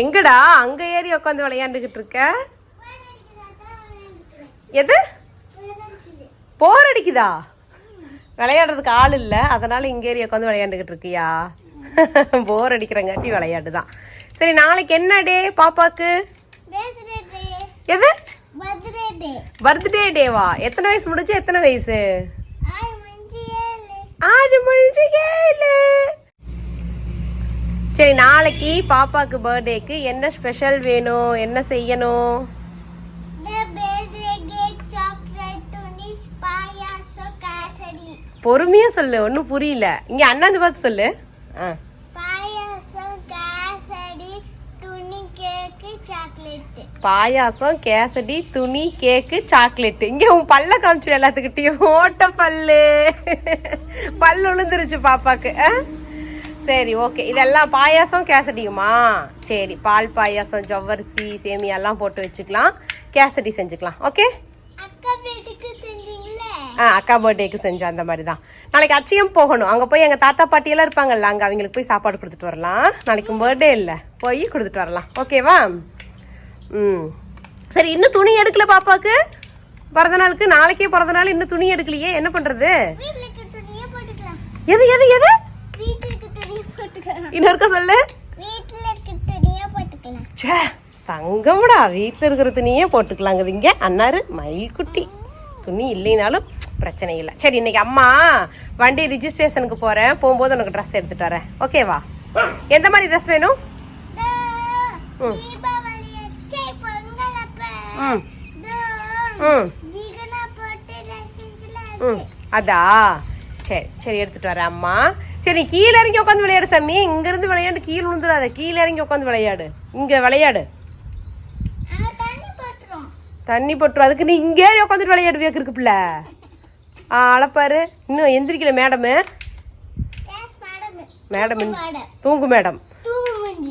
எங்கடா? அங்க ஏறி உட்காந்து விளையாண்டுகிட்டு இருக்க? எது? போர் அடிக்குதா? விளையாடுறதுக்கு ஆள் இல்ல. அதனால இங்க ஏறி உட்காந்து விளையாண்டுகிட்டு இருக்கியா? போர் அடிக்கிறங்காட்டி விளையாடுதான். சரி நாளைக்கு என்ன டே பாப்பாக்கு? எது? பர்த்டே டேவா எத்தனை வயசு முடிச்சு எத்தனை வயசு? ஆறு மணிக்கு ஏழு. சரி நாளைக்கு பாப்பாக்கு பர்த்டேக்கு என்ன ஸ்பெஷல் வேணும்? என்ன செய்யணும்? பொறுமையா சொல்லு ஒன்றும் புரியல. இங்க அண்ணாந்து பார்த்து சொல்லு. பாயாசம் கேசடி துணி கேக்கு சாக்லேட் இங்க உன் பல்ல காமிச்சிரு எல்லாத்துக்கிட்டையும். ஓட்ட பல்லு. பல்லு விழுந்துருச்சு பாப்பாக்கு. ஆ? சரி ஓகே இதெல்லாம் பாயாசம் கேசடியுமா சரி பால் பாயாசம் ஜவ்வரிசி சேமியா எல்லாம் போட்டு வச்சுக்கலாம். கேசடி செஞ்சுக்கலாம் ஓகே ஆ அக்கா பர்த்டேக்கு செஞ்சோம் அந்த மாதிரி தான் நாளைக்கு அச்சயம் போகணும். அங்கே போய் எங்கள் தாத்தா பாட்டி எல்லாம் இருப்பாங்கல்ல அங்கே அவங்களுக்கு போய் சாப்பாடு கொடுத்துட்டு வரலாம். நாளைக்கு பர்த்டே இல்லை. போய் கொடுத்துட்டு வரலாம். ஓகேவா ம். சரி இன்னும் துணி எடுக்கல பாப்பாக்கு? பிறந்த நாளுக்கு நாளைக்கே பிறந்த நாள் இன்னும் துணி எடுக்கலையே. என்ன பண்ணுறது எது எது எது? இன்னொருக்க சொல்லு. ச்சே தங்கம்டா வீட்டில் இருக்கிற துணியே போட்டுக்கலாங்குதுங்க அண்ணாரு மயில்குட்டி. துணி இல்லைனாலும் பிரச்சனை இல்லை. சரி இன்னைக்கு அம்மா வண்டி ரிஜிஸ்ட்ரேஷனுக்கு போகிறேன் போகும்போது உனக்கு ட்ரெஸ் எடுத்துட்டு வரேன். ஓகேவா எந்த மாதிரி ட்ரெஸ் வேணும்? அதா? சரி சரி எடுத்துட்டு வரேன் அம்மா. சரி கீழே இறங்கி உட்காந்து விளையாடு சாமி. இங்க இருந்து விளையாண்டு கீழே விழுந்துடாத. கீழே இறங்கி உட்காந்து விளையாடு. இங்க விளையாடு. தண்ணி போட்டுரும் அதுக்கு நீ இங்கே உட்காந்துட்டு விளையாடு வேக்கிருக்கு பிள்ளை? ஆ அளப்பாரு இன்னும் எந்திரிக்கல மேடமு. மேடம் தூங்கு மேடம்.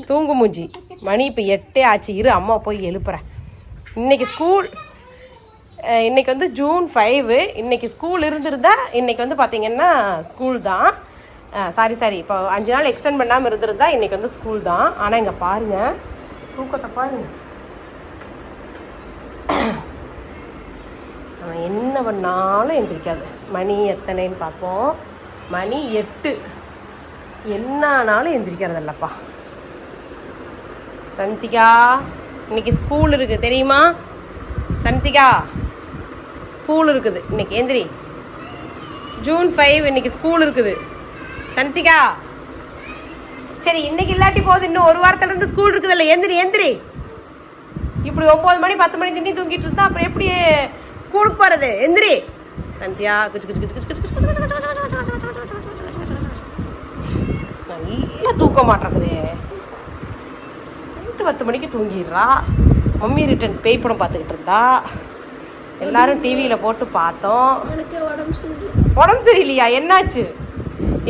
தூங்கு மூஞ்சி. மணி இப்போ எட்டே ஆச்சு. இரு அம்மா போய் எழுப்புறேன் இன்னைக்கு ஸ்கூல் இன்னைக்கு வந்து ஜூன் ஃபைவு. இன்னைக்கு ஸ்கூல் இருந்திருந்தா இன்னைக்கு வந்து பார்த்தீங்கன்னா ஸ்கூல் தான். சாரி சாரி இப்போ அஞ்சு நாள் எக்ஸ்டெண்ட் பண்ணாமல் இருந்திருந்தா இன்னைக்கு வந்து ஸ்கூல் தான். ஆனால் இங்கே பாருங்க. தூக்கத்தை பாருங்க. அவன் என்ன பண்ணாலும் எந்திரிக்காது. மணி எத்தனைன்னு பார்ப்போம். மணி எட்டு. என்னானாலும் எந்திரிக்கிறதில்லப்பா சன்சிகா இன்னைக்கு ஸ்கூல் இருக்குது தெரியுமா? சன்சிகா ஸ்கூல் இருக்குது. இன்னைக்கு எந்திரி. ஜூன் ஃபைவ் இன்னைக்கு ஸ்கூல் இருக்குது. சந்திகா சரி இன்னைக்கு இல்லாட்டி போகுது இன்னும் ஒரு வாரத்துல இருந்து ஸ்கூல் இருக்குது இல்லை எந்திரி எந்திரி இப்படி ஒம்பது மணி பத்து மணி திண்டி தூங்கிட்டு இருந்தா அப்புறம் எப்படி ஸ்கூலுக்கு போறது எந்திரி சந்தியா குச்சு குச்சு குச்சு குச்சு குச்சு நல்லா தூக்க மாட்டேங்குது நைட்டு பத்து மணிக்கு தூங்கிடுறா மம்மி ரிட்டர்ன்ஸ் பேய் படம் பார்த்துக்கிட்டு இருந்தா எல்லாரும் டிவியில் போட்டு பார்த்தோம் உடம்பு சரியில்லையா என்னாச்சு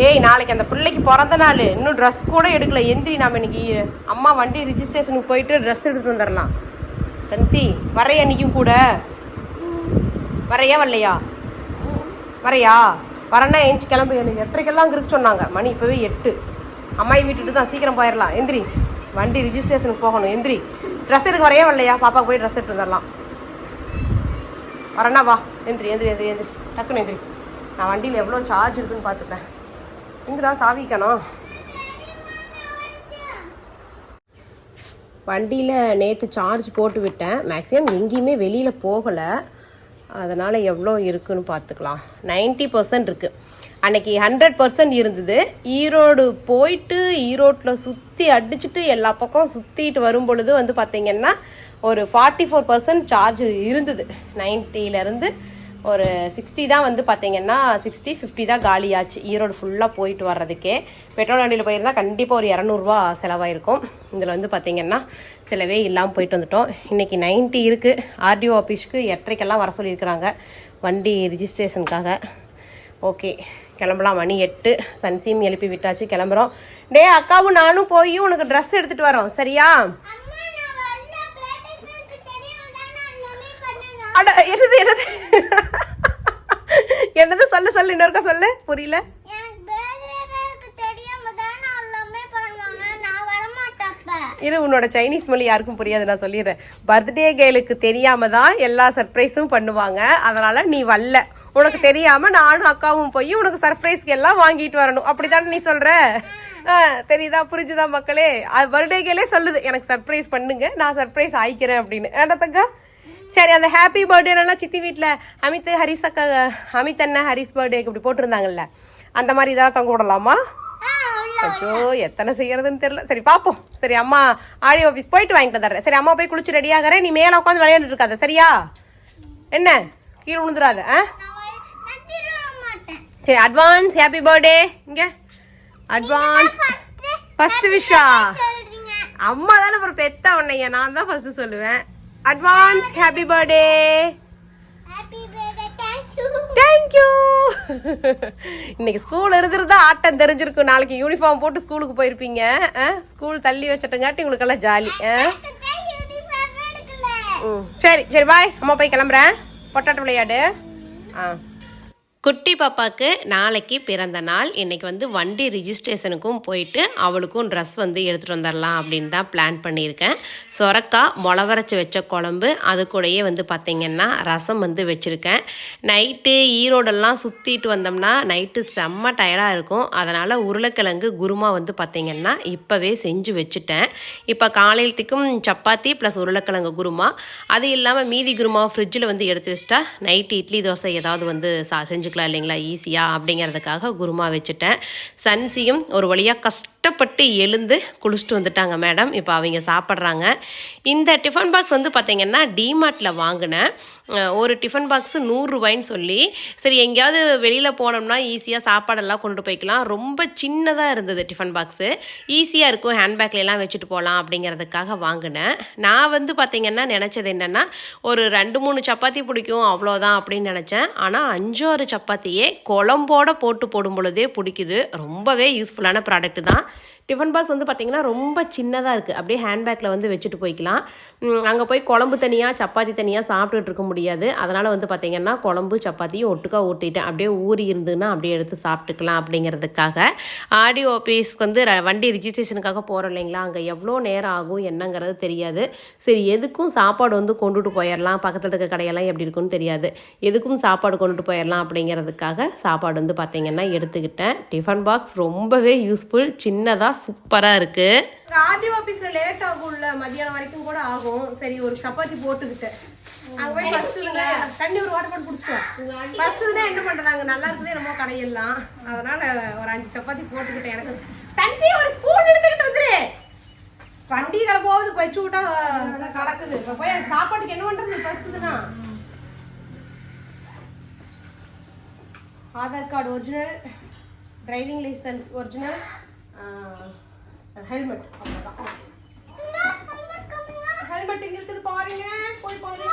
ஏய் நாளைக்கு அந்த பிள்ளைக்கு பிறந்த நாள். இன்னும் ட்ரெஸ் கூட எடுக்கல. எந்திரி நாம இன்னைக்கு அம்மா வண்டி ரிஜிஸ்ட்ரேஷனுக்கு போயிட்டு ட்ரெஸ் எடுத்துட்டு வந்துடலாம் சன்சி வரைய அன்னைக்கும் கூட? வரையா வரலையா வரையா? வரேன்னா ஏஞ்சி கிளம்பு. எனக்கு எட்டரைக்கெல்லாம் இருக்கு சொன்னாங்க. மணி இப்போவே எட்டு. அம்மாயி வீட்டுட்டு தான் சீக்கிரம் போயிடலாம் எந்திரி. வண்டி ரிஜிஸ்ட்ரேஷனுக்கு போகணும். எந்திரி. ட்ரெஸ் எடுக்க வரையா வரலையா பாப்பாக்கு போய் ட்ரெஸ் எடுத்து வந்துடலாம் வரேன்னா வா. எந்திரி எந்திரி எந்திரி எந்திரி. டக்குன்னு எந்திரி. நான் வண்டியில் எவ்வளோ சார்ஜ் இருக்குன்னு பார்த்துப்பேன். எங்கடா சாவிக்கணும். வண்டியில் நேற்று சார்ஜ் போட்டு விட்டேன். மேக்ஸிமம் எங்கேயுமே வெளியில் போகலை. அதனால் எவ்வளோ இருக்குன்னு பார்த்துக்கலாம். 90% பர்சன்ட் இருக்குது அன்னைக்கு ஹண்ட்ரட் பர்சன்ட் இருந்தது. ஈரோடு போயிட்டு ஈரோட்டில் சுற்றி அடிச்சுட்டு எல்லா பக்கம் சுற்றிட்டு வரும் பொழுது வந்து பார்த்திங்கன்னா ஒரு ஃபார்ட்டி ஃபோர் பர்சன்ட் சார்ஜ் இருந்தது 90 ஒரு சிக்ஸ்டி தான் வந்து பார்த்தீங்கன்னா சிக்ஸ்டி ஃபிஃப்டி தான் காலியாச்சு. ஈரோடு ஃபுல்லாக போயிட்டு வர்றதுக்கே. பெட்ரோல் வண்டியில் போயிருந்தால் கண்டிப்பாக ஒரு இரநூறுவா செலவாயிருக்கும். இதில் வந்து பார்த்தீங்கன்னா செலவே இல்லாமல் போயிட்டு வந்துட்டோம். இன்றைக்கி 90 இருக்குது ஆர்டிஓ ஆஃபீஸ்க்கு எட்டரைக்கெல்லாம் வர சொல்லியிருக்கிறாங்க. வண்டி ரிஜிஸ்ட்ரேஷனுக்காக ஓகே கிளம்பலாம். மணி எட்டு. சன்சீம் எழுப்பி விட்டாச்சு. கிளம்புறோம். டே அக்காவும் நானும் போய் உனக்கு ட்ரெஸ் எடுத்துகிட்டு வரோம். சரியா? அட என்னது என்னது என்னது? சொல்லு சொல்லு இன்னொருக்கா சொல்லு. புரியல? இரு உன்னோட சைனீஸ் மொழி யாருக்கும் புரியாது நான் சொல்லிடுறேன். பர்த்டே கேர்ளுக்கு தெரியாம தான் எல்லா சர்ப்ரைஸும் பண்ணுவாங்க. அதனால நீ வரல. உனக்கு தெரியாம நானும் அக்காவும் போய் உனக்கு சர்ப்ரைஸ்க்கு எல்லாம் வாங்கிட்டு வரணும். அப்படித்தானே நீ சொல்ற? தெரியுதா? புரிஞ்சுதா மக்களே? அது பர்த்டே கேர்ளே சொல்லுது. எனக்கு சர்ப்ரைஸ் பண்ணுங்க. நான் சர்ப்ரைஸ் ஆயிக்கிறேன் அப்படின்னு. ஏண்டத்தக்கா சரி அந்த ஹாப்பி பர்த்டேலாம் சித்தி வீட்டில் அமித் ஹரிஸ் அக்கா அமித் அண்ணன் ஹரிஸ் பர்த்டேக்கு இப்படி போட்டிருந்தாங்கல்ல அந்த மாதிரி இதெல்லாம் தொங்க விடலாமா? ஐயோ எத்தனை செய்யறதுன்னு தெரியல. சரி பாப்போம். சரி அம்மா ஆடி ஆஃபீஸ் போயிட்டு வாங்கிட்டு வந்துடுறேன். சரி அம்மா போய் குளிச்சு ரெடி ஆகிறேன். நீ மேலே உட்காந்து விளையாண்டுட்டு இருக்காத சரியா? என்ன? கீழே விழுந்துடாத ஆ? சரி அட்வான்ஸ் ஹாப்பி பர்த்டே இங்க. அட்வான்ஸ் ஃபர்ஸ்ட் விஷா? அம்மா தானே அப்புறம் பெத்த உன்னைய. நான் தான் ஃபர்ஸ்ட் சொல்லுவேன். Advance happy birthday thank you இன்னைக்கு ஸ்கூல் இருந்துருந்தா ஆட்டம் தெரிஞ்சிருக்கும் நாளைக்கு யூனிஃபார்ம் போட்டு ஸ்கூலுக்கு போயிருப்பீங்க. ஸ்கூல் தள்ளி வச்சிட்டங்காட்டி உங்களுக்கு எல்லாம் ஜாலி சரி சரி பாய் அம்மா போய் கிளம்புறேன். பொட்டாட்டு விளையாடு. ஆ. குட்டி பாப்பாவுக்கு நாளைக்கு பிறந்த நாள். இன்றைக்கி வந்து வண்டி ரிஜிஸ்ட்ரேஷனுக்கும் போயிட்டு அவளுக்கும் ட்ரெஸ் வந்து எடுத்துகிட்டு வந்துடலாம் அப்படின்னு தான் பிளான் பண்ணியிருக்கேன். சொரக்காய் முளவரைச்சி வச்ச குழம்பு அது கூடயே வந்து பார்த்திங்கன்னா ரசம் வந்து வச்சுருக்கேன். நைட்டு ஈரோடெல்லாம் சுற்றிட்டு வந்தோம்னா நைட்டு செம்ம டயர்டாக இருக்கும். அதனால் உருளைக்கிழங்கு குருமா வந்து பார்த்திங்கன்னா இப்போவே செஞ்சு வச்சுட்டேன். இப்போ காலையிலத்துக்கும் சப்பாத்தி ப்ளஸ் உருளைக்கிழங்கு குருமா. அது இல்லாமல் மீதி குருமா ஃப்ரிட்ஜில் வந்து எடுத்து வச்சிட்டா நைட்டு இட்லி தோசை ஏதாவது வந்து சா செஞ்சுக்கலாம் இல்லைங்களா? ஈஸியாக அப்படிங்கிறதுக்காக குருமா வச்சுட்டேன். சன்சியும் ஒரு வழியாக கஷ்டப்பட்டு எழுந்து குளிச்சுட்டு வந்துட்டாங்க மேடம். இப்போ அவங்க சாப்பிட்றாங்க. இந்த டிஃபன் பாக்ஸ் வந்து பார்த்திங்கன்னா டிமார்ட்டில் வாங்கினேன். ஒரு டிஃபன் பாக்ஸு நூறுரூவாய்ன்னு சொல்லி. சரி எங்கேயாவது வெளியில் போனோம்னா ஈஸியாக சாப்பாடெல்லாம் கொண்டு போய்க்கலாம். ரொம்ப சின்னதாக இருந்தது டிஃபன் பாக்ஸு ஈஸியாக இருக்கும். ஹேண்ட்பேக்லாம் வச்சுட்டு போகலாம் அப்படிங்கிறதுக்காக வாங்கினேன். நான் வந்து பார்த்திங்கன்னா நினச்சது என்னென்னா ஒரு ரெண்டு மூணு சப்பாத்தி பிடிக்கும் அவ்வளோதான் அப்படின்னு நினச்சேன். ஆனால் அஞ்சு ஆறு சப்பாத்தியே குழம்போட போட்டு போடும் பொழுதே பிடிக்குது. ரொம்பவே யூஸ்ஃபுல்லான ப்ராடக்ட் தான். டிஃபன் பாக்ஸ் வந்து பார்த்திங்கன்னா ரொம்ப சின்னதாக இருக்குது அப்படியே ஹேண்ட்பேக்கில் வந்து வச்சுட்டு போய்க்கலாம். அங்கே போய் குழம்பு தனியாக சப்பாத்தி தனியாக சாப்பிட்டுட்டு இருக்க முடியாது. அதனால் வந்து பார்த்திங்கன்னா குழம்பு சப்பாத்தியும் ஒட்டுக்கா ஊட்டிட்டேன். அப்படியே ஊறி இருந்துன்னா அப்படியே எடுத்து சாப்பிட்டுக்கலாம் அப்படிங்கிறதுக்காக. ஆடியோ ஆஃபீஸ்க்கு வந்து வண்டி ரிஜிஸ்ட்ரேஷனுக்காக போகிறோம் இல்லைங்களா? அங்கே எவ்வளோ நேரம் ஆகும் என்னங்கிறது தெரியாது. சரி எதுக்கும் சாப்பாடு வந்து கொண்டுட்டு போயிடலாம் பக்கத்தில் இருக்க கடையெல்லாம் எப்படி இருக்குன்னு தெரியாது. எதுக்கும் சாப்பாடு கொண்டுட்டு போயிடலாம் அப்படிங்கிறதுக்காக சாப்பாடு வந்து பார்த்திங்கன்னா எடுத்துக்கிட்டேன். டிஃபன் பாக்ஸ் ரொம்பவே யூஸ்ஃபுல் சின்ன சின்னதாக சூப்பராக இருக்குது ஆர்டிஓ ஆஃபீஸில் லேட் ஆகும்ல மதியானம் வரைக்கும் கூட ஆகும். சரி ஒரு சப்பாத்தி போட்டுக்கிட்டேன் அங்கே போய் ஃபஸ்ட்டு தண்ணி ஒரு வாட்டர் போட்டு பிடிச்சிட்டோம் ஃபஸ்ட்டு தான் என்ன பண்ணுறாங்க நல்லா இருக்குது என்னமோ கடையெல்லாம். அதனால ஒரு அஞ்சு சப்பாத்தி போட்டுக்கிட்டேன் எனக்கு தண்ணி ஒரு ஸ்பூன் எடுத்துக்கிட்டு வந்துரு. வண்டி கிளம்போது வச்சு விட்டா கலக்குது. இப்போ போய் சாப்பாட்டுக்கு என்ன பண்ணுறது ஃபஸ்ட்டுதுன்னா Aadhaar card original driving licence original helmet அவ்வளோதான் ஹெல்மெட் இங்க இருக்குது பாருங்க. போய் பாருங்க.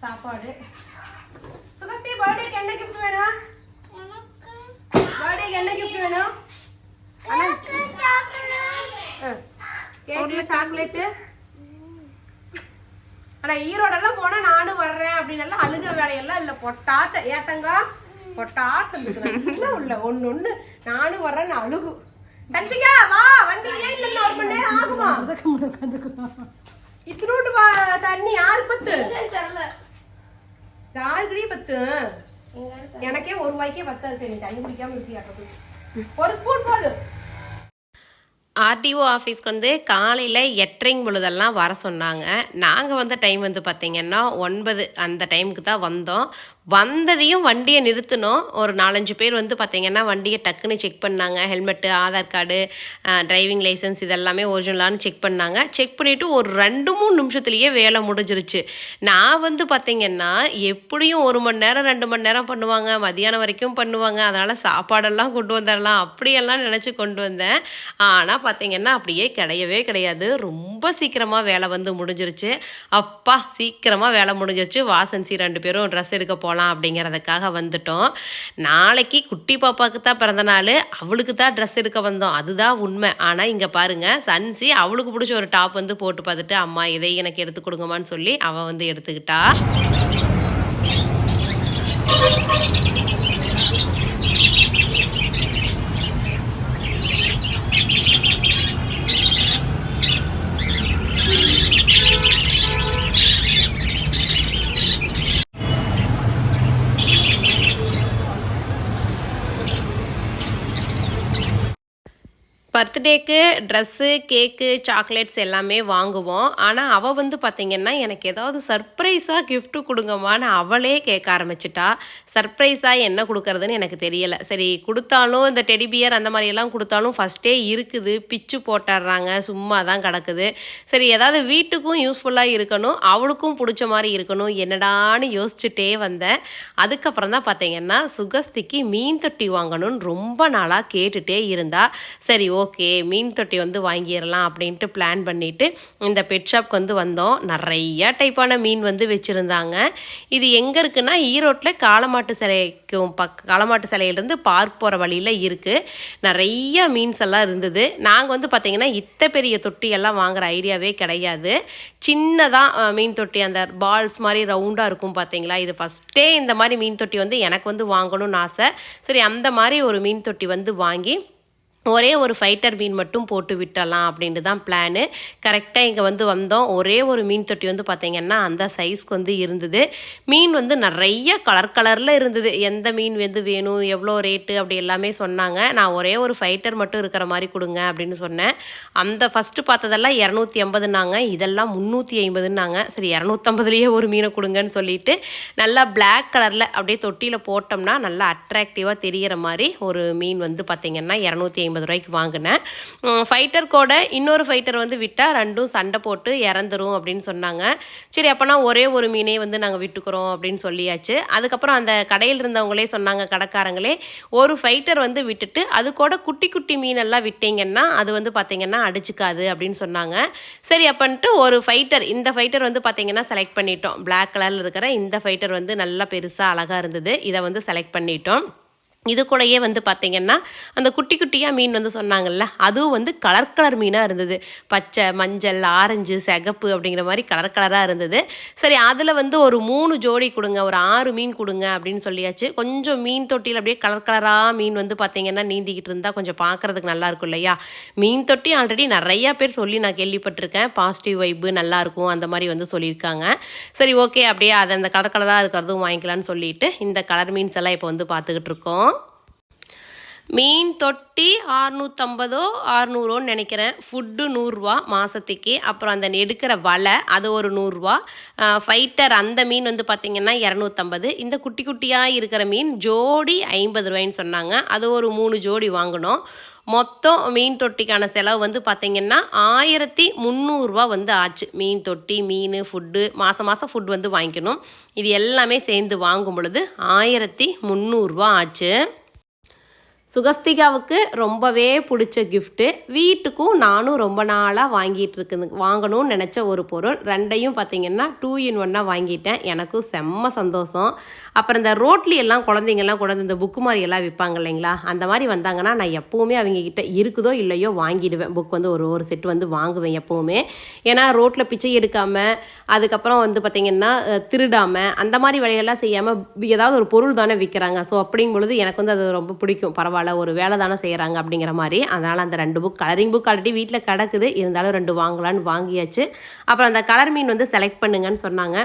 சாப்பாடு. சுகஸ்தி பர்த்டேக்கு என்ன கிஃப்ட் வேணும்? பர்த்டேக்கு என்ன கிஃப்ட் வேணும்? கேக்ல சாக்லேட்டு ஆனா ஈரோடெல்லாம் போனா நானும் வர்றேன் அப்படின்னு எல்லாம் அழுகிற வேலையெல்லாம் இல்ல. பொட்டாட்ட. ஏத்தங்க பொட்டாட்டம் உள்ள. ஒண்ணு ஒண்ணு. நானும் வர்றேன்னு அழுகு தன்சிகா வா. இல்ல ஒரு மணி நேரம் ஆகுமா? இத்தினோட்டு வா தண்ணி. யாரு பத்து? யாருக்குடி பத்து? எனக்கே ஒரு ரூபாய்க்கே பத்தாது. சரி தண்ணி குடிக்காம இருக்கியா ஒரு ஸ்பூன் போதும் ஆர்டிஓ ஆஃபீஸ்க்கு வந்து காலையில் எட்டரைங்க பொழுதெல்லாம் வர சொன்னாங்க. நாங்கள் வந்த டைம் வந்து பார்த்திங்கன்னா ஒன்பது அந்த டைமுக்கு தான் வந்தோம். வந்ததையும் வண்டியை நிறுத்தினோம் ஒரு நாலஞ்சு பேர் வந்து பார்த்திங்கன்னா வண்டியை டக்குன்னு செக் பண்ணாங்க. Helmet Aadhaar card driving licence இதெல்லாமே ஒரிஜினலானு செக் பண்ணாங்க. செக் பண்ணிவிட்டு ஒரு ரெண்டு மூணு நிமிஷத்துலேயே வேலை முடிஞ்சிருச்சு. நான் வந்து பார்த்திங்கன்னா எப்படியும் ஒரு மணி நேரம் ரெண்டு மணி நேரம் பண்ணுவாங்க. மதியானம் வரைக்கும் பண்ணுவாங்க. அதனால் சாப்பாடெல்லாம் கொண்டு வந்துடலாம் அப்படியெல்லாம் நினச்சி கொண்டு வந்தேன். ஆனால் பார்த்திங்கன்னா அப்படியே கிடையவே கிடையாது. ரொம்ப சீக்கிரமாக வேலை வந்து முடிஞ்சிருச்சு. அப்பா சீக்கிரமாக வேலை முடிஞ்சிருச்சு. வாசன்சி ரெண்டு பேரும் ட்ரெஸ் எடுக்க போகலாம் அப்படிங்கிறதுக்காக வந்துட்டோம். நாளைக்கு குட்டி பாப்பாவுக்கு தான் பிறந்தநாள் அவளுக்கு தான் ட்ரெஸ் எடுக்க வந்தோம். அதுதான் உண்மை. ஆனால் இங்கே பாருங்கள் சன்சி அவளுக்கு பிடிச்ச ஒரு டாப் வந்து போட்டு பார்த்துட்டு அம்மா இதை எனக்கு எடுத்து கொடுங்கம்மான்னு சொல்லி அவள் வந்து எடுத்துக்கிட்டா. பர்த்டேக்கு ட்ரெஸ்ஸு கேக்கு சாக்லேட்ஸ் எல்லாமே வாங்குவோம். ஆனால் அவள் வந்து பார்த்திங்கன்னா எனக்கு ஏதாவது சர்ப்ரைஸாக கிஃப்ட்டு கொடுங்கம்மான்னு அவளே கேட்க ஆரம்பிச்சிட்டா. சர்ப்ரைஸாக என்ன கொடுக்கறதுன்னு எனக்கு தெரியலை. சரி கொடுத்தாலும் இந்த டெடிபியர் அந்த மாதிரியெல்லாம் கொடுத்தாலும் ஃபஸ்ட்டே இருக்குது. பிச்சு போட்டுடுறாங்க சும்மா தான் கிடக்குது. சரி ஏதாவது வீட்டுக்கும் யூஸ்ஃபுல்லாக இருக்கணும் அவளுக்கும் பிடிச்ச மாதிரி இருக்கணும் என்னடான்னு யோசிச்சுட்டே வந்தேன். அதுக்கப்புறம் தான் பார்த்தீங்கன்னா சுகஸ்திக்கு மீன் தொட்டி வாங்கணும்னு ரொம்ப நாளாக கேட்டுகிட்டே இருந்தா. சரி ஓகே. ஓகே மீன் தொட்டி வந்து வாங்கிடலாம் அப்படின்ட்டு பிளான் பண்ணிவிட்டு இந்த பெட் ஷாப்க்கு வந்து வந்தோம். நிறைய டைப்பான மீன் வந்து வச்சுருந்தாங்க. இது எங்கே இருக்குன்னா ஈரோட்டில் காலமாட்டு சிலைக்கும் பக் காளமாட்டு சிலையிலேருந்து பார்க் போகிற வழியில் இருக்குது நிறைய மீன்ஸ் எல்லாம் இருந்தது. நாங்கள் வந்து பார்த்திங்கன்னா இத்த பெரிய தொட்டி எல்லாம் ஐடியாவே கிடையாது. சின்னதாக மீன் தொட்டி அந்த பால்ஸ் மாதிரி ரவுண்டாக இருக்கும் பார்த்தீங்களா இது ஃபஸ்ட்டே இந்த மாதிரி மீன் தொட்டி வந்து எனக்கு வந்து வாங்கணும்னு ஆசை. சரி அந்த மாதிரி ஒரு மீன் தொட்டி வந்து வாங்கி ஒரே ஒரு ஃபைட்டர் மீன் மட்டும் போட்டு விட்டலாம் அப்படின்ட்டு தான் பிளானு கரெக்டாக இங்கே வந்து வந்தோம். ஒரே ஒரு மீன் தொட்டி வந்து பார்த்திங்கன்னா அந்த சைஸ்க்கு வந்து இருந்தது. மீன் வந்து நிறைய கலர் கலரில் இருந்தது. எந்த மீன் வந்து வேணும் எவ்வளோ ரேட்டு அப்படி எல்லாமே சொன்னாங்க. நான் ஒரே ஒரு ஃபைட்டர் மட்டும் இருக்கிற மாதிரி கொடுங்க அப்படின்னு சொன்னேன். அந்த ஃபஸ்ட்டு பார்த்ததெல்லாம் இரநூத்தி எண்பதுனாங்க இதெல்லாம் முந்நூற்றி ஐம்பதுன்னாங்க. சரி இரநூத்தம்பதுலேயே ஒரு மீனை கொடுங்கன்னு சொல்லிட்டு நல்லா பிளாக் கலரில் அப்படியே தொட்டியில் போட்டோம்னா நல்லா அட்ராக்டிவாக தெரிகிற மாதிரி ஒரு மீன் வந்து பார்த்திங்கன்னா இரநூத்தி ஐம்பது ரூபாய்க்கு வாங்கினேன். ஃபைட்டர் கூட இன்னொரு ஃபைட்டர் வந்து விட்டால் ரெண்டும் சண்டை போட்டு இறந்துரும் அப்படின்னு சொன்னாங்க. சரி அப்போனா ஒரே ஒரு மீனே வந்து நாங்கள் விட்டுக்கிறோம் அப்படின்னு சொல்லியாச்சு. அதுக்கப்புறம் அந்த கடையில் இருந்தவங்களே சொன்னாங்க கடைக்காரங்களே ஒரு ஃபைட்டர் வந்து விட்டுட்டு அது கூட குட்டி குட்டி மீனெல்லாம் விட்டீங்கன்னா அது வந்து பார்த்திங்கன்னா அடிச்சுக்காது அப்படின்னு சொன்னாங்க. சரி அப்பன்ட்டு ஒரு ஃபைட்டர் இந்த ஃபைட்டர் வந்து பார்த்திங்கன்னா செலக்ட் பண்ணிட்டோம். பிளாக் கலரில் இருக்கிற இந்த ஃபைட்டர் வந்து நல்லா பெருசாக அழகாக இருந்தது. இதை வந்து செலக்ட் பண்ணிட்டோம். இது கூடயே வந்து பார்த்திங்கன்னா அந்த குட்டி குட்டியாக மீன் வந்து சொன்னாங்கல்ல அதுவும் வந்து கலர் கலர் மீனாக இருந்தது. பச்சை மஞ்சள் ஆரஞ்சு சிகப்பு அப்படிங்கிற மாதிரி கலர் கலராக இருந்தது. சரி அதில் வந்து ஒரு மூணு ஜோடி கொடுங்க ஒரு ஆறு மீன் கொடுங்க அப்படின்னு சொல்லியாச்சு. கொஞ்சம் மீன் தொட்டியில் அப்படியே கலர் கலராக மீன் வந்து பார்த்திங்கன்னா நீந்திக்கிட்டு இருந்தால் கொஞ்சம் பார்க்குறதுக்கு நல்லா இருக்கும் இல்லையா? மீன் தொட்டி ஆல்ரெடி நிறையா பேர் சொல்லி நான் கேள்விப்பட்டிருக்கேன். பாசிட்டிவ் வைப்பு நல்லாயிருக்கும் அந்த மாதிரி வந்து சொல்லியிருக்காங்க. சரி ஓகே அப்படியே அதை அந்த கலர் கலராக இருக்கிறதும் வாங்கிக்கலாம்னு சொல்லிட்டு இந்த கலர் மீன்ஸ் எல்லாம் இப்போ வந்து பார்த்துக்கிட்டு இருக்கோம். மீன் தொட்டி ஆறுநூற்றம்பதோ ஆறுநூறோன்னு நினைக்கிறேன். ஃபுட்டு நூறுரூவா மாதத்துக்கு அப்புறம் அந்த எடுக்கிற வலை அது ஒரு நூறுரூவா. ஃபைட்டர் அந்த மீன் வந்து பார்த்திங்கன்னா இரநூத்தம்பது. இந்த குட்டி குட்டியாக இருக்கிற மீன் ஜோடி ஐம்பது ரூபாய்ன்னு சொன்னாங்க. அது ஒரு மூணு ஜோடி வாங்கினோம். மொத்தம் மீன் தொட்டிக்கான செலவு வந்து பார்த்திங்கன்னா ஆயிரத்தி முந்நூறுரூவா வந்து ஆச்சு. மீன் தொட்டி மீன் ஃபுட்டு மாதம் மாதம் ஃபுட் வந்து வாங்கிக்கணும். இது எல்லாமே சேர்ந்து வாங்கும் பொழுது ஆயிரத்தி முந்நூறுரூவா ஆச்சு. சுகஸ்திகாவுக்கு ரொம்பவே பிடிச்ச கிஃப்ட்டு வீட்டுக்கும் நானும் ரொம்ப நாளாக வாங்கிட்டு இருக்குது வாங்கணும்னு நினச்ச ஒரு பொருள். ரெண்டையும் பார்த்தீங்கன்னா டூ இன் ஒன்னாக வாங்கிட்டேன். எனக்கும் செம்ம சந்தோஷம். அப்புறம் இந்த ரோட்லி எல்லாம் குழந்தைங்கள்லாம் கொண்டு இந்த புக்கு மாதிரி எல்லாம் விற்பாங்க இல்லைங்களா? அந்த மாதிரி வந்தாங்கன்னா நான் எப்போவுமே அவங்க கிட்ட இருக்குதோ இல்லையோ வாங்கிடுவேன். புக் வந்து ஒரு ஒரு செட் வந்து வாங்குவேன் எப்போவுமே. ஏன்னா ரோட்டில் பிச்சை எடுக்காமல் அதுக்கப்புறம் வந்து பார்த்திங்கன்னா திருடாமல் அந்த மாதிரி வேலையெல்லாம் செய்யாமல் ஏதாவது ஒரு பொருள் தானே விற்கிறாங்க ஸோ அப்படிங்கும் பொழுது எனக்கு வந்து அது ரொம்ப பிடிக்கும். பரவாயில்ல. ஒரு வேலை தானே செய்கிறாங்க அப்படிங்கிற மாதிரி. அதனால் அந்த ரெண்டு புக் கலரிங் புக் ஆல்ரெடி வீட்டில் கிடக்குது. இருந்தாலும் ரெண்டு வாங்கலான்னு வாங்கியாச்சு. அப்புறம் அந்த கலர் மீன் வந்து செலக்ட் பண்ணுங்கன்னு சொன்னாங்க.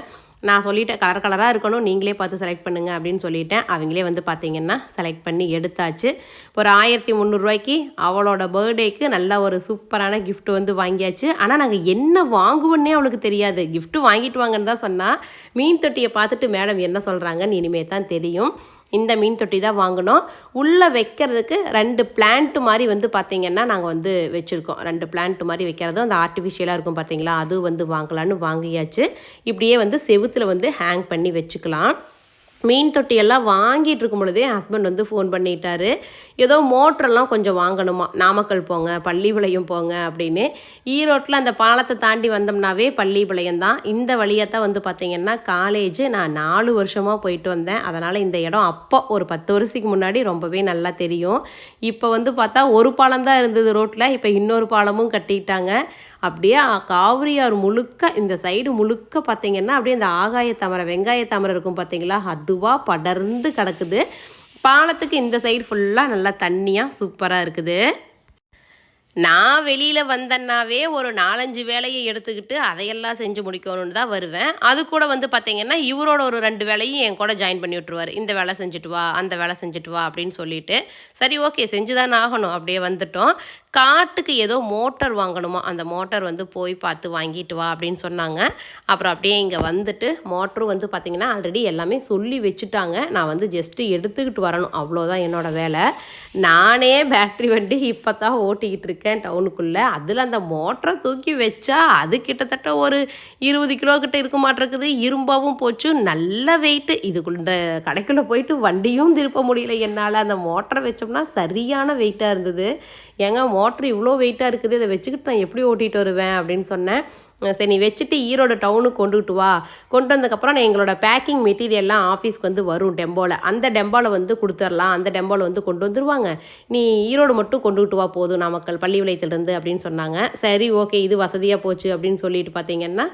நான் சொல்லிட்டேன் கலர் கலராக இருக்கணும் நீங்களே பார்த்து செலக்ட் பண்ணுங்க அப்படின்னு சொல்லிட்டேன். அவங்களே வந்து பார்த்தீங்கன்னா செலக்ட் பண்ணி எடுத்தாச்சு. ஒரு ஆயிரத்தி முந்நூறுரூவாய்க்கு அவளோட பர்த்டேக்கு நல்ல ஒரு சூப்பரான கிஃப்ட் வந்து வாங்கியாச்சு. ஆனால் நாங்கள் என்ன வாங்குவோன்னே அவளுக்கு தெரியாது. கிஃப்ட்டு வாங்கிட்டு வாங்கன்னு தான் சொன்னால் மீன் தொட்டியை பார்த்துட்டு மேடம் என்ன சொல்கிறாங்கன்னு இனிமே தான் தெரியும். இந்த மீன் தொட்டி தான் வாங்கினோம். உள்ளே வைக்கிறதுக்கு ரெண்டு பிளான்ட் மாதிரி வந்து பார்த்திங்கன்னா நாங்கள் வந்து வச்சுருக்கோம். ரெண்டு பிளான்ட் மாதிரி வைக்கிறதும் அந்த ஆர்டிஃபிஷியலாக இருக்கும் பார்த்தீங்களா அது வந்து வாங்கலான்னு வாங்கியாச்சு. இப்படியே வந்து செவுத்தில் வந்து ஹேங் பண்ணி வச்சுக்கலாம். மீன் தொட்டியெல்லாம் வாங்கிட்டு இருக்கும் பொழுதே ஹஸ்பண்ட் வந்து ஃபோன் பண்ணிட்டாரு. ஏதோ மோட்டரெல்லாம் கொஞ்சம் வாங்கணுமா? நாமக்கல் போங்க பள்ளிப்பாளையம் போங்க அப்படின்னு. ஈரோட்டில் அந்த பாலத்தை தாண்டி வந்தோம்னாவே பள்ளிப்பாளையம் தான். இந்த வழியாக தான் வந்து பார்த்திங்கன்னா காலேஜ் நான் நாலு வருஷமாக போயிட்டு வந்தேன். அதனால் இந்த இடம் அப்போ ஒரு பத்து வருஷத்துக்கு முன்னாடி ரொம்பவே நல்லா தெரியும். இப்போ வந்து பார்த்தா ஒரு பாலம் தான் இருந்தது ரோட்டில் இப்போ இன்னொரு பாலமும் கட்டிட்டாங்க. அப்படியே காவிரியார் முழுக்க இந்த சைடு முழுக்க பார்த்தீங்கன்னா அப்படியே இந்த ஆகாய தாமரை வெங்காய தாமரை இருக்கும் பார்த்தீங்களா அதுவாக படர்ந்து கிடக்குது. பாலத்துக்கு இந்த சைடு ஃபுல்லாக நல்லா தண்ணியாக சூப்பராக இருக்குது. நான் வெளியில் வந்தேன்னாவே ஒரு நாலஞ்சு வேலையை எடுத்துக்கிட்டு அதையெல்லாம் செஞ்சு முடிக்கணும்னு தான் வருவேன். அது கூட வந்து பார்த்தீங்கன்னா இவரோட ஒரு ரெண்டு வேலையும் என் கூட ஜாயின் பண்ணி விட்ருவார் இந்த வேலை செஞ்சுட்டு வா அந்த வேலை செஞ்சுட்டு வா அப்படின்னு சொல்லிட்டு. சரி ஓகே செஞ்சு தானே ஆகணும். அப்படியே வந்துட்டோம். காட்டுக்கு ஏதோ மோட்டார் வாங்கணுமா? அந்த மோட்டார் வந்து போய் பார்த்து வாங்கிட்டு வா அப்படின்னு சொன்னாங்க. அப்புறம் அப்படியே இங்கே வந்துட்டு மோட்டரும் வந்து பார்த்திங்கன்னா ஆல்ரெடி எல்லாமே சொல்லி வச்சுட்டாங்க. நான் வந்து ஜஸ்ட்டு எடுத்துக்கிட்டு வரணும். அவ்வளோதான் என்னோட வேலை. நானே பேட்ரி வண்டி இப்போ தான் ஓட்டிக்கிட்டு இருக்கேன். டவுனுக்குள்ளே. அதில் அந்த மோட்டரை தூக்கி வச்சா அது கிட்டத்தட்ட ஒரு இருபது கிலோ கிட்ட இருக்க மாட்டிருக்குது. இரும்பாவும் போச்சு. நல்ல வெயிட்டு இதுக்குள்ள இந்த கடைக்குள்ளே போயிட்டு வண்டியும் திருப்ப முடியல. என்னால் அந்த மோட்டரை வச்சோம்னா சரியான வெயிட்டாக இருந்தது. ஏங்க மோட்ரு இவ்வளோ வெயிட்டாக இருக்குது. இதை வச்சுக்கிட்டு நான் எப்படி ஓட்டிகிட்டு வருவேன் அப்படின்னு சொன்னேன். சரி நீ வச்சுட்டு ஈரோடு டவுனுக்கு கொண்டுகிட்டு வா. கொண்டு வந்ததுக்கப்புறம் நான் எங்களோட பேக்கிங் மெட்டீரியல்லாம் ஆஃபீஸ்க்கு வந்து வரும் டெம்போவில் அந்த டெம்போவில் வந்து கொடுத்துர்லாம் அந்த டெம்போவில் வந்து கொண்டு வந்துருவாங்க. நீ ஈரோடு மட்டும் கொண்டுகிட்டு வா போதும் நாமக்கல் பள்ளி விளையத்துலேருந்து அப்படின்னு சொன்னாங்க. சரி ஓகே இது வசதியாக போச்சு அப்படின்னு சொல்லிட்டு பார்த்தீங்கன்னா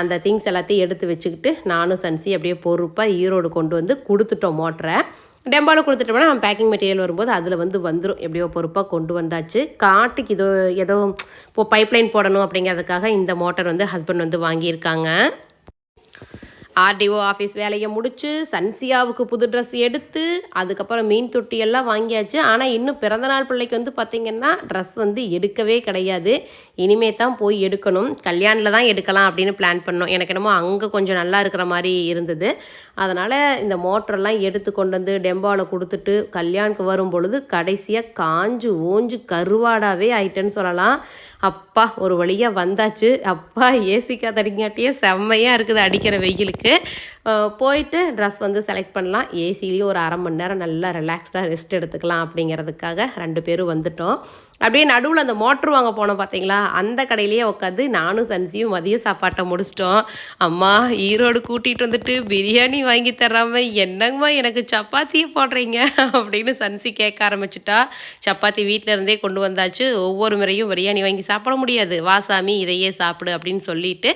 அந்த திங்ஸ் எல்லாத்தையும் எடுத்து வச்சுக்கிட்டு நானும் சன்சி அப்படியே பொறுப்பாக ஈரோடு கொண்டு வந்து கொடுத்துட்டோம் மோட்டரை. டெம்பாவில் கொடுத்துட்டோம்னா நம்ம பேக்கிங் மெட்டீரியல் வரும்போது அதில் வந்து வந்துடும் எப்படியோ பொறுப்பாக கொண்டு வந்தாச்சு. காட்டுக்கு இதோ ஏதோ இப்போ பைப்லைன் போடணும் அப்படிங்கிறதுக்காக இந்த மோட்டார் வந்து ஹஸ்பண்ட் வந்து வாங்கியிருக்காங்க. ஆர்டிஓ ஆஃபீஸ் வேலையை முடித்து சன்சியாவுக்கு புது ட்ரெஸ் எடுத்து அதுக்கப்புறம் மீன் தொட்டியெல்லாம் வாங்கியாச்சு. ஆனால் இன்னும் பிறந்தநாள் பிள்ளைக்கு வந்து பார்த்திங்கன்னா ட்ரெஸ் வந்து எடுக்கவே கிடையாது. இனிமே தான் போய் எடுக்கணும். கல்யாணில் தான் எடுக்கலாம் அப்படின்னு பிளான் பண்ணோம். எனக்கு என்னமோ அங்கே கொஞ்சம் நல்லா இருக்கிற மாதிரி இருந்தது. அதனால் இந்த மோட்டரெல்லாம் எடுத்து கொண்டு வந்து டெம்பாவில் கொடுத்துட்டு கல்யாணுக்கு வரும் பொழுது கடைசியாக காஞ்சு ஓஞ்சு கருவாடாகவே ஆயிட்டேன்னு சொல்லலாம். அப்பா ஒரு வழியாக வந்தாச்சு. அப்பா ஏசி தடிங்காட்டியே செம்மையாக இருக்குது அடிக்கிற வெயிலுக்கு. போயிட்டு ட்ரெஸ் வந்து செலக்ட் பண்ணலாம். ஏசிலேயும் ஒரு அரை மணி நேரம் நல்லா ரிலாக்ஸ்டாக ரெஸ்ட் எடுத்துக்கலாம் அப்படிங்கிறதுக்காக ரெண்டு பேரும் வந்துட்டோம். அப்படியே நடுவில் அந்த மோட்ரு வாங்க போனோம் பார்த்தீங்களா அந்த கடையிலேயே உட்காந்து நானும் சன்சியும் மதிய சாப்பாட்டை முடிச்சிட்டோம். அம்மா ஈரோடு கூட்டிகிட்டு வந்துட்டு பிரியாணி வாங்கி தராம என்னங்கம்மா எனக்கு சப்பாத்தியை போடுறீங்க? அப்படின்னு சன்சி கேட்க ஆரம்பிச்சிட்டா. சப்பாத்தி வீட்டில் இருந்தே கொண்டு வந்தாச்சு. ஒவ்வொரு முறையும் பிரியாணி வாங்கி சாப்பிட முடியாது. வாசாமி இதையே சாப்பிடு அப்படின்னு சொல்லிட்டு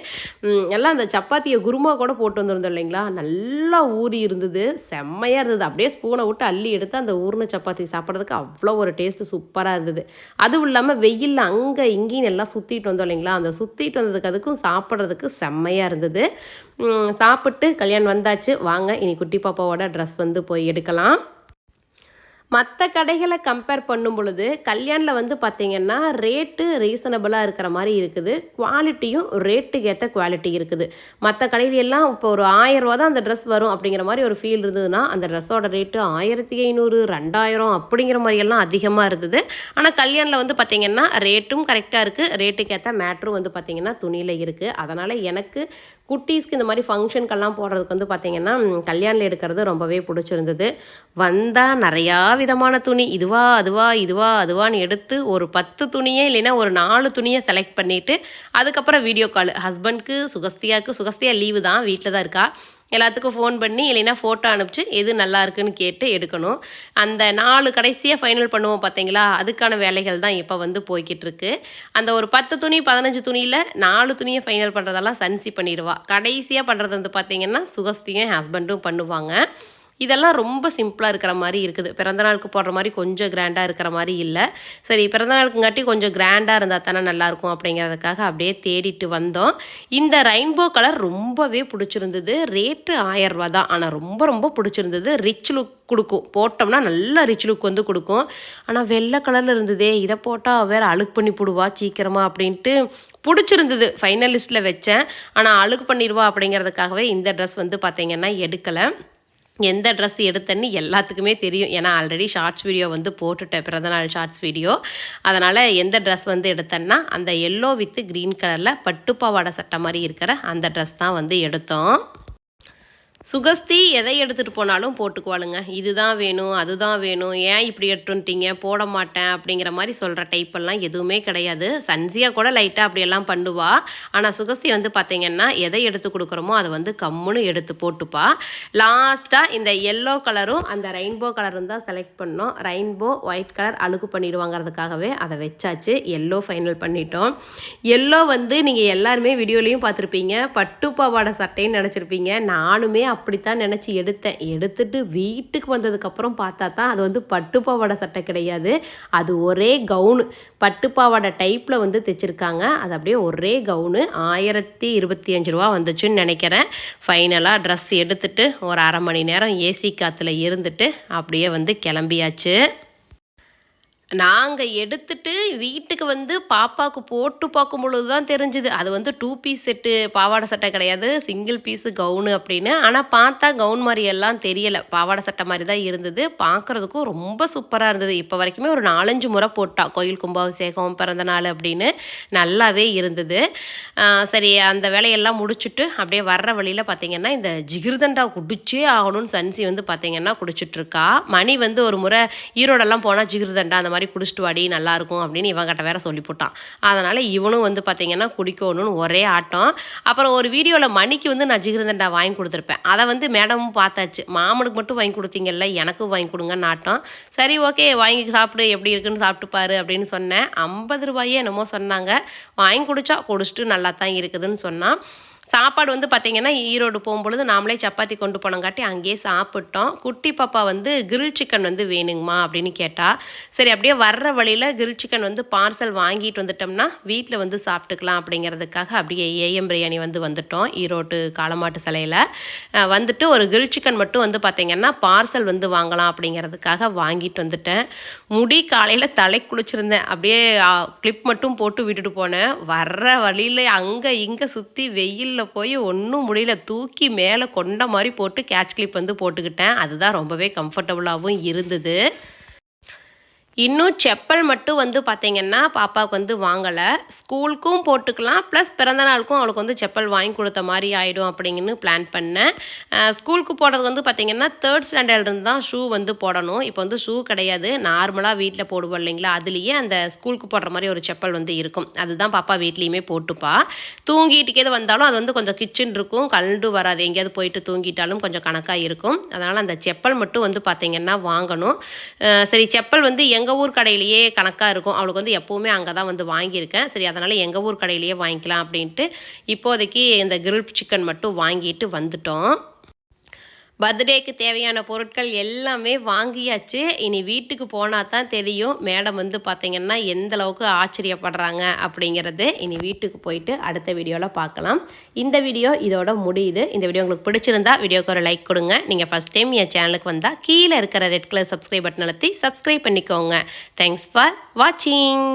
எல்லாம் அந்த சப்பாத்தியை குருமா கூட போட்டு வந்திருந்தோம் இல்லைங்களா? நல்லா ஊறி இருந்தது. செம்மையாக இருந்தது. அப்படியே ஸ்பூனை விட்டு அள்ளி எடுத்து அந்த ஊர்ன சப்பாத்தி சாப்பிட்றதுக்கு அவ்வளோ ஒரு டேஸ்ட்டு சூப்பராக இருந்தது. அதுவும் இல்லாமல் வெயிலில் அங்கே இங்கேயும் எல்லாம் சுற்றிட்டு வந்தோம் இல்லைங்களா? அந்த சுற்றிட்டு வந்ததுக்கு அதுக்கும் சாப்பிட்றதுக்கு செம்மையாக இருந்தது. சாப்பிட்டு கல்யாணம் வந்தாச்சு. வாங்க இனி குட்டி பாப்பாவோட ட்ரெஸ் வந்து போய் எடுக்கலாம். மற்ற கடைகளை கம்பேர் பண்ணும் பொழுது கல்யாணில் வந்து பார்த்தீங்கன்னா ரேட்டு ரீசனபிளாக இருக்கிற மாதிரி இருக்குது. குவாலிட்டியும் ரேட்டுக்கு ஏற்ற குவாலிட்டி இருக்குது. மற்ற கடையில எல்லாம் இப்போ ஒரு ஆயிரம் ரூபா தான் அந்த ட்ரெஸ் வரும் அப்படிங்கிற மாதிரி ஒரு ஃபீல் இருந்ததுன்னா அந்த ட்ரெஸ்ஸோட ரேட்டு ஆயிரத்தி ஐநூறு ரெண்டாயிரம் அப்படிங்கிற மாதிரியெல்லாம் அதிகமாக இருந்தது. ஆனால் கல்யாணில் வந்து பார்த்திங்கன்னா ரேட்டும் கரெக்டாக இருக்குது ரேட்டுக்கு ஏற்ற மேட்ரும் வந்து பார்த்திங்கன்னா துணியில் இருக்குது அதனால் எனக்கு குட்டீஸ்க்கு இந்த மாதிரி ஃபங்க்ஷனுக்கெல்லாம் போடுறதுக்கு வந்து பார்த்தீங்கன்னா கல்யாணில் எடுக்கிறது ரொம்பவே பிடிச்சிருந்தது. வந்தால் நிறையா விதமான துணி இதுவா அதுவா இதுவா அதுவான்னு எடுத்து ஒரு பத்து துணியே இல்லைன்னா ஒரு நாலு துணியை செலக்ட் பண்ணிவிட்டு அதுக்கப்புறம் வீடியோ கால் ஹஸ்பண்ட்க்கு சுகஸ்தியாவுக்கு சுகஸ்தியா லீவு தான் வீட்டில் தான் இருக்கா. எல்லாத்துக்கும் ஃபோன் பண்ணி இல்லைன்னா ஃபோட்டோ அனுப்பிச்சு எது நல்லா இருக்குன்னு கேட்டு எடுக்கணும். அந்த நாலு கடைசியாக ஃபைனல் பண்ணுவோம் பார்த்தீங்களா அதுக்கான வேலைகள் தான் இப்போ வந்து போய்கிட்டு இருக்கு அந்த ஒரு பத்து துணி பதினஞ்சு துணியில் நாலு துணியை ஃபைனல் பண்ணுறதெல்லாம் சன்சி பண்ணிடுவா. கடைசியாக பண்ணுறது வந்து பார்த்தீங்கன்னா சுகஸ்தியும் ஹஸ்பண்டும் பண்ணுவாங்க. இதெல்லாம் ரொம்ப சிம்பிளாக இருக்கிற மாதிரி இருக்குது. பிறந்தநாளுக்கு போடுற மாதிரி கொஞ்சம் கிராண்டாக இருக்கிற மாதிரி இல்லை. சரி பிறந்தநாளுக்குங்காட்டி கொஞ்சம் கிராண்டாக இருந்தால் தானே நல்லாயிருக்கும் அப்படிங்கிறதுக்காக அப்படியே தேடிட்டு வந்தோம். இந்த ரெயின்போ கலர் ரொம்பவே பிடிச்சிருந்தது. ரேட்டு ஆயிரம் ரூபா தான். ஆனால் ரொம்ப ரொம்ப பிடிச்சிருந்தது. ரிச் லுக் கொடுக்கும். போட்டோம்னா நல்லா ரிச் லுக் வந்து கொடுக்கும். ஆனால் வெள்ளை கலரில் இருந்ததே இதை போட்டால் வேறு அழுக்கு பண்ணி போடுவா சீக்கிரமாக அப்படின்ட்டு பிடிச்சிருந்தது. ஃபைனல் லிஸ்ட்டில் வச்சேன். ஆனால் அழுக்கு பண்ணிடுவா அப்படிங்கிறதுக்காகவே இந்த ட்ரெஸ் வந்து பார்த்திங்கன்னா எடுக்கலை. எந்த ட்ரெஸ் எடுத்தேன்னு எல்லாத்துக்குமே தெரியும். ஏன்னா ஆல்ரெடி ஷார்ட்ஸ் வீடியோ வந்து போட்டுட்டேன். பிறந்தநாள் ஷார்ட்ஸ் வீடியோ அதனால் எந்த ட்ரெஸ் வந்து எடுத்தேன்னா அந்த எல்லோ வித்து க்ரீன் கலரில் பட்டுப்பாவாடை சட்டை மாதிரி இருக்கிற அந்த ட்ரெஸ் தான் வந்து எடுத்தோம். சுகஸ்தி எதை எடுத்துகிட்டு போனாலும் போட்டுக்குவாளுங்க. இதுதான் வேணும் அதுதான் வேணும். ஏன் இப்படி எடுத்துட்டீங்க? போட மாட்டேன் அப்படிங்கிற மாதிரி சொல்கிற டைப்பெல்லாம் எதுவுமே கிடையாது. சன்சியா கூட லைட்டாக அப்படியெல்லாம் பண்ணுவா. ஆனால் சுகஸ்தி வந்து பார்த்தீங்கன்னா எதை எடுத்து கொடுக்குறோமோ அதை வந்து கம்முன்னு எடுத்து போட்டுப்பா. லாஸ்ட்டாக இந்த எல்லோ கலரும் அந்த ரெயின்போ கலரும் தான் செலக்ட் பண்ணோம். ரெயின்போ ஒயிட் கலர் அழுக்கு பண்ணிடுவாங்கிறதுக்காகவே அதை வச்சாச்சு. எல்லோ ஃபைனல் பண்ணிட்டோம். எல்லோ வந்து நீங்கள் எல்லாருமே வீடியோலையும் பார்த்துருப்பீங்க. பட்டு பாவாடை சட்டைன்னு நினச்சிருப்பீங்க. நானுமே அப்படித்தான் நினச்சி எடுத்தேன். எடுத்துட்டு வீட்டுக்கு வந்ததுக்கப்புறம் பார்த்தா தான் அது வந்து பட்டுப்பாவாடை சட்டை கிடையாது. அது ஒரே கவுனு பட்டுப்பாவாடை டைப்பில் வந்து தைச்சிருக்காங்க. அது அப்படியே ஒரே கவுனு ஆயிரத்தி இருபத்தி அஞ்சு ரூபா வந்துச்சுன்னு நினைக்கிறேன். ஃபைனலாக ட்ரெஸ் எடுத்துட்டு ஒரு அரை மணி நேரம் ஏசி காற்றுல இருந்துட்டு அப்படியே வந்து கிளம்பியாச்சு. நாங்கள் எடுத்துட்டு வீட்டுக்கு வந்து பாப்பாவுக்கு போட்டு பார்க்கும் பொழுது தான் தெரிஞ்சுது. அது வந்து டூ பீஸ் செட்டு பாவாடை சட்டை கிடையாது. சிங்கிள் பீஸு கவுனு அப்படின்னு. ஆனால் பார்த்தா கவுன் மாதிரி எல்லாம் தெரியலை. பாவாடை சட்டை மாதிரி தான் இருந்தது. பார்க்குறதுக்கும் ரொம்ப சூப்பராக இருந்தது. இப்போ வரைக்குமே ஒரு நாலஞ்சு முறை போட்டா. கோயில் கும்பாபிஷேகம் பிறந்த நாள் அப்படின்னு நல்லாவே இருந்தது. சரி அந்த வேலையெல்லாம் முடிச்சுட்டு அப்படியே வர்ற வழியில் பார்த்தீங்கன்னா இந்த ஜிகிர்தண்டா குடிச்சே ஆகணும்னு சன்சி வந்து பார்த்தீங்கன்னா குடிச்சிட்ருக்கா மணி வந்து ஒரு முறை ஈரோடெல்லாம் போனால் ஜிகிர்தண்டா அந்த மாதிரி மாதிரி குடிச்சிட்டு வாடி நல்லாயிருக்கும் அப்படின்னு இவன் கிட்ட வேற சொல்லி போட்டான் அதனால் இவனும் வந்து பார்த்தீங்கன்னா குடிக்கணும்னு ஒரே ஆட்டம். அப்புறம் ஒரு வீடியோவில் மணிக்கு வந்து நான் ஜிகிருந்தண்டா வாங்கி கொடுத்துருப்பேன். அதை வந்து மேடமும் பார்த்தாச்சு. மாமனுக்கு மட்டும் வாங்கி கொடுத்தீங்கல்ல எனக்கும் வாங்கி கொடுங்கன்னு ஆட்டம். சரி ஓகே வாங்கி சாப்பிடு எப்படி இருக்குன்னு சாப்பிட்டு பாரு அப்படின்னு சொன்னேன். ஐம்பது ரூபாயே என்னமோ சொன்னாங்க. வாங்கி குடிச்சா குடிச்சிட்டு நல்லா தான் இருக்குதுன்னு சொன்னான். சாப்பாடு வந்து பார்த்திங்கன்னா ஈரோடு போகும்பொழுது நாமளே சப்பாத்தி கொண்டு போனங்காட்டி அங்கேயே சாப்பிட்டோம். குட்டி பாப்பா வந்து கிரில் சிக்கன் வந்து வேணுங்கம்மா அப்படின்னு கேட்டால் சரி அப்படியே வர்ற வழியில் கிரில் சிக்கன் வந்து பார்சல் வாங்கிட்டு வந்துட்டோம்னா வீட்டில் வந்து சாப்பிட்டுக்கலாம் அப்படிங்கிறதுக்காக அப்படியே ஏஎம் பிரியாணி வந்து வந்துட்டோம் ஈரோட்டு காலமாட்டு சிலையில். வந்துட்டு ஒரு கிரில் சிக்கன் மட்டும் வந்து பார்த்திங்கன்னா பார்சல் வந்து வாங்கலாம் அப்படிங்கிறதுக்காக வாங்கிட்டு வந்துட்டேன். முடி காலையில் தலை குளிச்சிருந்தேன். அப்படியே கிளிப் மட்டும் போட்டு விட்டுட்டு போனேன். வர்ற வழியில் அங்கே இங்கே சுற்றி வெயில் வெயிலில் போய் ஒன்றும் முடியல. தூக்கி மேலே கொண்ட மாதிரி போட்டு கேட்ச் கிளிப் வந்து போட்டுக்கிட்டேன். அதுதான் ரொம்பவே கம்ஃபர்டபுளாகவும் இருந்தது. இன்னும் செப்பல் மட்டும் வந்து பார்த்திங்கன்னா பாப்பாவுக்கு வந்து வாங்கலை. ஸ்கூலுக்கும் போட்டுக்கலாம் ப்ளஸ் பிறந்த நாளுக்கும் அவளுக்கு வந்து செப்பல் வாங்கி கொடுத்த மாதிரி ஆகிடும் அப்படிங்கன்னு பிளான் பண்ணேன். ஸ்கூலுக்கு போடுறது வந்து பார்த்திங்கன்னா தேர்ட் ஸ்டாண்டர்ட்லேருந்து தான் ஷூ வந்து போடணும். இப்போ வந்து ஷூ கிடையாது. நார்மலாக வீட்டில் போடுவோம் இல்லைங்களா? அதுலேயே அந்த ஸ்கூலுக்கு போடுற மாதிரி ஒரு செப்பல் வந்து இருக்கும். அதுதான் பாப்பா வீட்லேயுமே போட்டுப்பா. தூங்கிட்டுக்கேது வந்தாலும் அது வந்து கொஞ்சம் கிச்சன் இருக்கும். கலண்டு வராது. எங்கேயாவது போயிட்டு தூங்கிட்டாலும் கொஞ்சம் கணக்காக இருக்கும். அதனால் அந்த செப்பல் மட்டும் வந்து பார்த்திங்கன்னா வாங்கணும். சரி செப்பல் வந்து எங்கள் ஊர் கடையிலேயே கணக்காக இருக்கும். அவளுக்கு வந்து எப்போவுமே அங்கே தான் வந்து வாங்கியிருக்கேன். சரி அதனால் எங்கள் ஊர் கடையிலேயே வாங்கிக்கலாம் அப்படின்ட்டு இப்போதைக்கு இந்த கிரில் சிக்கன் மட்டும் வாங்கிட்டு வந்துட்டோம். பர்த்டேக்கு தேவையான பொருட்கள் எல்லாமே வாங்கியாச்சு. இனி வீட்டுக்கு போனால் தான் தெரியும் மேடம் வந்து பார்த்திங்கன்னா எந்த அளவுக்கு ஆச்சரியப்படுறாங்க அப்படிங்கிறது. இனி வீட்டுக்கு போயிட்டு அடுத்த வீடியோவில் பார்க்கலாம். இந்த வீடியோ இதோட முடியுது. இந்த வீடியோ உங்களுக்கு பிடிச்சிருந்தா வீடியோக்கு ஒரு லைக் கொடுங்க. நீங்கள் ஃபஸ்ட் டைம் என் சேனலுக்கு வந்தால் கீழே இருக்கிற ரெட் கலர் சப்ஸ்கிரைப் பட்டன் அழுத்தி சப்ஸ்கிரைப் பண்ணிக்கோங்க. தேங்க்ஸ் ஃபார் வாட்சிங்